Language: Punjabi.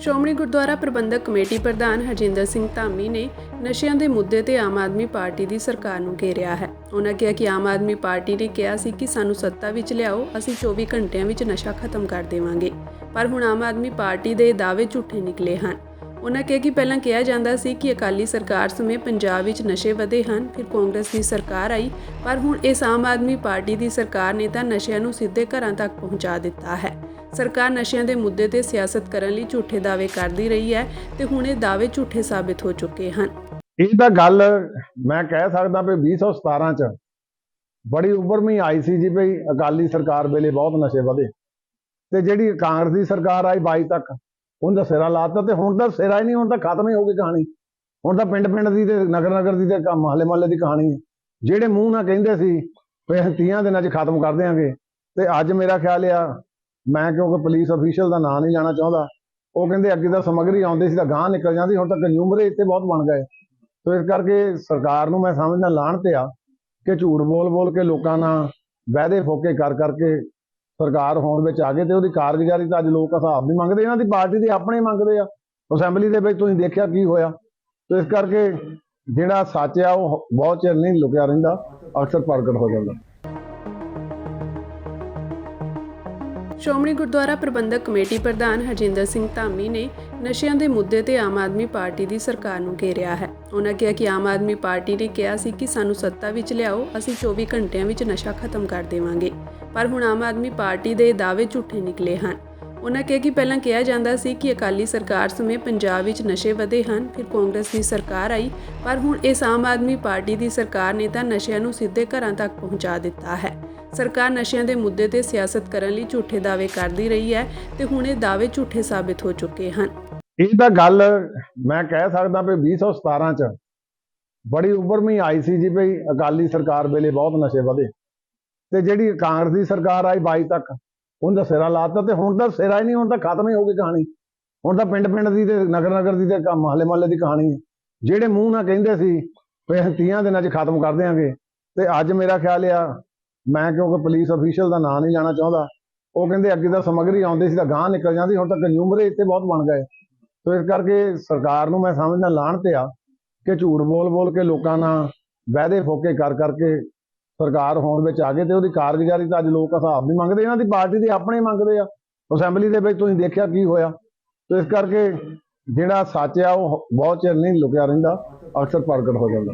ਸ਼੍ਰੋਮਣੀ ਗੁਰਦੁਆਰਾ ਪ੍ਰਬੰਧਕ ਕਮੇਟੀ ਪ੍ਰਧਾਨ ਹਰਜਿੰਦਰ ਸਿੰਘ ਧਾਮੀ ਨੇ ਨਸ਼ਿਆਂ ਦੇ ਮੁੱਦੇ ਤੇ ਆਮ ਆਦਮੀ ਪਾਰਟੀ ਦੀ ਸਰਕਾਰ ਨੂੰ ਘੇਰਿਆ ਹੈ। ਉਹਨਾਂ ਕਿਹਾ ਕਿ ਆਮ ਆਦਮੀ ਪਾਰਟੀ ਨੇ ਕਿਹਾ ਸੀ ਕਿ ਸਾਨੂੰ ਸੱਤਾ ਵਿੱਚ ਲਿਆਓ, ਅਸੀਂ 24 ਘੰਟਿਆਂ ਵਿੱਚ ਨਸ਼ਾ ਖਤਮ ਕਰ ਦੇਵਾਂਗੇ। ਪਰ ਹੁਣ ਆਮ ਆਦਮੀ ਪਾਰਟੀ ਦੇ ਦਾਅਵੇ ਝੂਠੇ ਨਿਕਲੇ ਹਨ। ਉਹਨਾਂ ਕਿਹਾ ਕਿ ਪਹਿਲਾਂ ਕਿਹਾ ਜਾਂਦਾ ਸੀ ਕਿ ਅਕਾਲੀ ਸਰਕਾਰ ਸਮੇਂ ਪੰਜਾਬ ਵਿੱਚ ਨਸ਼ੇ ਵਧੇ ਹਨ, ਫਿਰ ਕਾਂਗਰਸ ਦੀ ਸਰਕਾਰ ਆਈ, ਪਰ ਹੁਣ ਇਸ ਆਮ ਆਦਮੀ ਪਾਰਟੀ ਦੀ ਸਰਕਾਰ ਨੇ ਤਾਂ ਨਸ਼ਿਆਂ ਨੂੰ ਸਿੱਧੇ ਘਰਾਂ ਤੱਕ ਪਹੁੰਚਾ ਦਿੱਤਾ ਹੈ। ਸਰਕਾਰ ਨਸ਼ਿਆਂ ਦੇ ਮੁੱਦੇ ਤੇ ਸਿਆਸਤ ਕਰਨ ਲਈ ਝੂਠੇ ਦਾਅਵੇ ਕਰਦੀ ਰਹੀ ਹੈ ਤੇ ਹੁਣ ਇਹ ਦਾਅਵੇ ਝੂਠੇ ਸਾਬਿਤ ਹੋ ਚੁੱਕੇ ਹਨ। ਇਹ ਤਾਂ ਗੱਲ ਮੈਂ ਕਹਿ ਸਕਦਾ ਵੀ 2017 ਚ ਬੜੀ ਉੱਭਰਵੀਂ ਆਈ ਸੀ ਜੀ ਵੀ ਅਕਾਲੀ ਸਰਕਾਰ ਵੇਲੇ ਬਹੁਤ ਨਸ਼ੇ ਵਧੇ। ਤੇ ਜਿਹੜੀ ਕਾਂਗਰਸ ਦੀ ਸਰਕਾਰ ਆਈ 22 ਤੱਕ ਉਹਦਾ ਸਿਰਾ ਲਾਤਾ ਤੇ ਹੁਣ ਤਾਂ ਸਿਰਾ ਹੀ ਨਹੀਂ, ਹੁਣ ਤਾਂ ਖਤਮ ਹੀ ਹੋ ਗਈ ਕਹਾਣੀ। ਹੁਣ ਤਾਂ ਪਿੰਡ ਪਿੰਡ ਦੀ ਤੇ ਨਗਰ ਨਗਰ ਦੀ ਤੇ ਮਹੱਲੇ ਮਹੱਲੇ ਦੀ ਕਹਾਣੀ ਹੈ। ਜਿਹੜੇ ਮੂੰਹ ਨਾਲ ਕਹਿੰਦੇ ਸੀ, ਵੀ ਅਸੀਂ 30 ਦਿਨਾਂ 'ਚ ਖਤਮ ਕਰ ਦਿਆਂਗੇ, ਤੇ ਅੱਜ ਮੇਰਾ ਖਿਆਲ ਆ ਮੈਂ ਕਿਉਂਕਿ ਪੁਲਿਸ ਅਫੀਸ਼ੀਅਲ ਦਾ ਨਾਂ ਨਹੀਂ ਲੈਣਾ ਚਾਹੁੰਦਾ, ਉਹ ਕਹਿੰਦੇ ਅੱਗੇ ਤਾਂ ਸਮੱਗਰੀ ਆਉਂਦੀ ਸੀ ਤਾਂ ਗਾਂ ਨਿਕਲ ਜਾਂਦੀ, ਹੁਣ ਤਾਂ ਕੰਜ਼ਿਊਮਰ ਇੱਥੇ ਬਹੁਤ ਬਣ ਗਏ। ਸੋ ਇਸ ਕਰਕੇ ਸਰਕਾਰ ਨੂੰ ਮੈਂ ਸਮਝਦਾ, ਲਾਹਣ ਤੇ ਆ ਕਿ ਝੂਠ ਬੋਲ ਬੋਲ ਕੇ ਲੋਕਾਂ ਨਾਲ ਵਾਅਦੇ ਫੋਕੇ ਕਰ ਕਰਕੇ ਸਰਕਾਰ ਹੋਣ ਵਿੱਚ ਆ ਗਏ ਤੇ ਉਹਦੀ ਕਾਰਗੁਜ਼ਾਰੀ ਤਾਂ ਅੱਜ ਲੋਕ ਹਿਸਾਬ ਨਹੀਂ ਮੰਗਦੇ, ਇਹਨਾਂ ਦੀ ਪਾਰਟੀ ਦੇ ਆਪਣੇ ਮੰਗਦੇ ਆ। ਅਸੈਂਬਲੀ ਦੇ ਵਿੱਚ ਤੁਸੀਂ ਦੇਖਿਆ ਕੀ ਹੋਇਆ। ਤੇ ਇਸ ਕਰਕੇ ਜਿਹੜਾ ਸੱਚ ਆ, ਉਹ ਬਹੁਤ ਚਿਰ ਨਹੀਂ ਲੁਕਿਆ ਰਹਿੰਦਾ, ਅਕਸਰ ਪ੍ਰਗਟ ਹੋ ਜਾਂਦਾ। ਸ਼੍ਰੋਮਣੀ ਗੁਰਦੁਆਰਾ ਪ੍ਰਬੰਧਕ ਕਮੇਟੀ ਪ੍ਰਧਾਨ ਹਰਜਿੰਦਰ ਸਿੰਘ ਧਾਮੀ ਨੇ ਨਸ਼ਿਆਂ ਦੇ ਮੁੱਦੇ ਤੇ ਆਮ ਆਦਮੀ ਪਾਰਟੀ ਦੀ ਸਰਕਾਰ ਨੂੰ ਘੇਰਿਆ ਹੈ। ਉਹਨਾਂ ਕਿਹਾ ਕਿ ਆਮ ਆਦਮੀ ਪਾਰਟੀ ਨੇ ਕਿਹਾ ਸੀ ਕਿ ਸਾਨੂੰ ਸੱਤਾ ਵਿੱਚ ਲਿਆਓ, ਅਸੀਂ 24 ਘੰਟਿਆਂ ਵਿੱਚ ਨਸ਼ਾ ਖਤਮ ਕਰ ਦੇਵਾਂਗੇ। ਪਰ ਹੁਣ ਆਮ ਆਦਮੀ ਪਾਰਟੀ ਦੇ ਦਾਅਵੇ ਝੂਠੇ ਨਿਕਲੇ ਹਨ। ਉਹਨਾਂ ਕਿਹਾ ਕਿ ਪਹਿਲਾਂ ਕਿਹਾ ਜਾਂਦਾ ਸੀ ਕਿ ਅਕਾਲੀ ਸਰਕਾਰ ਸਮੇਂ ਪੰਜਾਬ ਵਿੱਚ ਨਸ਼ੇ ਵਧੇ ਹਨ, ਫਿਰ ਕਾਂਗਰਸ ਦੀ ਸਰਕਾਰ ਆਈ, ਪਰ ਹੁਣ ਇਸ ਆਮ ਆਦਮੀ ਪਾਰਟੀ ਦੀ ਸਰਕਾਰ ਨੇ ਤਾਂ ਨਸ਼ਿਆਂ ਨੂੰ ਸਿੱਧੇ ਘਰਾਂ ਤੱਕ ਪਹੁੰਚਾ ਦਿੱਤਾ ਹੈ। ਸਰਕਾਰ ਨਸ਼ਿਆਂ ਦੇ ਮੁੱਦੇ ਤੇ ਸਿਆਸਤ ਕਰਨ ਲਈ ਝੂਠੇ ਦਾਅਵੇ ਕਰਦੀ ਰਹੀ ਹੈ ਤੇ ਹੁਣ ਇਹ ਦਾਅਵੇ ਝੂਠੇ ਸਾਬਿਤ ਹੋ ਚੁੱਕੇ ਹਨ। ਇਹ ਤਾਂ ਗੱਲ ਮੈਂ ਕਹਿ ਸਕਦਾ ਵੀ 2017 ਚ ਬੜੀ ਉੱਭਰਵੀਂ ਆਈ ਸੀ ਜੀ ਵੀ ਅਕਾਲੀ ਸਰਕਾਰ ਵੇਲੇ ਬਹੁਤ ਨਸ਼ੇ ਵਧੇ। ਤੇ ਜਿਹੜੀ ਕਾਂਗਰਸ ਦੀ ਸਰਕਾਰ ਆਈ 22 ਤੱਕ ਉਹਦਾ ਸਿਰਾ ਲਾਤਾ ਤੇ ਹੁਣ ਤਾਂ ਸਿਰਾ ਹੀ ਨਹੀਂ, ਹੁਣ ਤਾਂ ਖਤਮ ਹੀ ਹੋ ਗਈ ਕਹਾਣੀ। ਹੁਣ ਤਾਂ ਪਿੰਡ ਪਿੰਡ ਦੀ ਤੇ ਨਗਰ ਨਗਰ ਦੀ ਤੇ ਮਹੱਲੇ ਮਹੱਲੇ ਦੀ ਕਹਾਣੀ ਹੈ। ਜਿਹੜੇ ਮੂੰਹ ਨਾਲ ਕਹਿੰਦੇ ਸੀ, ਵੀ ਅਸੀਂ 30 ਦਿਨਾਂ 'ਚ ਖਤਮ ਕਰ ਦਿਆਂਗੇ, ਤੇ ਅੱਜ ਮੇਰਾ ਖਿਆਲ ਆ ਮੈਂ ਕਿਉਂਕਿ ਪੁਲਿਸ ਅਫੀਸ਼ੀਅਲ ਦਾ ਨਾਂ ਨਹੀਂ ਲੈਣਾ ਚਾਹੁੰਦਾ, ਉਹ ਕਹਿੰਦੇ ਅੱਗੇ ਤਾਂ ਸਮੱਗਰੀ ਆਉਂਦੀ ਸੀ ਤਾਂ ਗਾਂ ਨਿਕਲ ਜਾਂਦੀ, ਹੁਣ ਤਾਂ ਕੰਜੂਮਰ ਇੱਥੇ ਬਹੁਤ ਬਣ ਗਏ। ਸੋ ਇਸ ਕਰਕੇ ਸਰਕਾਰ ਨੂੰ ਮੈਂ ਸਮਝਦਾ, ਲਾਹਣ ਤੇ ਆ ਕਿ ਝੂਠ ਬੋਲ ਬੋਲ ਕੇ ਲੋਕਾਂ ਨਾਲ ਵਾਅਦੇ ਫੋਕੇ ਕਰ ਕਰਕੇ ਸਰਕਾਰ ਹੋਣ ਵਿੱਚ ਆ ਗਏ ਤੇ ਉਹਦੀ ਕਾਰਜਕਾਰੀ ਤਾਂ ਅੱਜ ਲੋਕ ਹਿਸਾਬ ਨਹੀਂ ਮੰਗਦੇ, ਇਹਨਾਂ ਦੀ ਪਾਰਟੀ ਦੇ ਆਪਣੇ ਮੰਗਦੇ ਆ। ਅਸੈਂਬਲੀ ਦੇ ਵਿੱਚ ਤੁਸੀਂ ਦੇਖਿਆ ਕੀ ਹੋਇਆ। ਤੇ ਇਸ ਕਰਕੇ ਜਿਹੜਾ ਸੱਚ ਆ, ਉਹ ਬਹੁਤ ਚਿਰ ਨਹੀਂ ਲੁਕਿਆ ਰਹਿੰਦਾ, ਅਕਸਰ ਪ੍ਰਗਟ ਹੋ ਜਾਂਦਾ।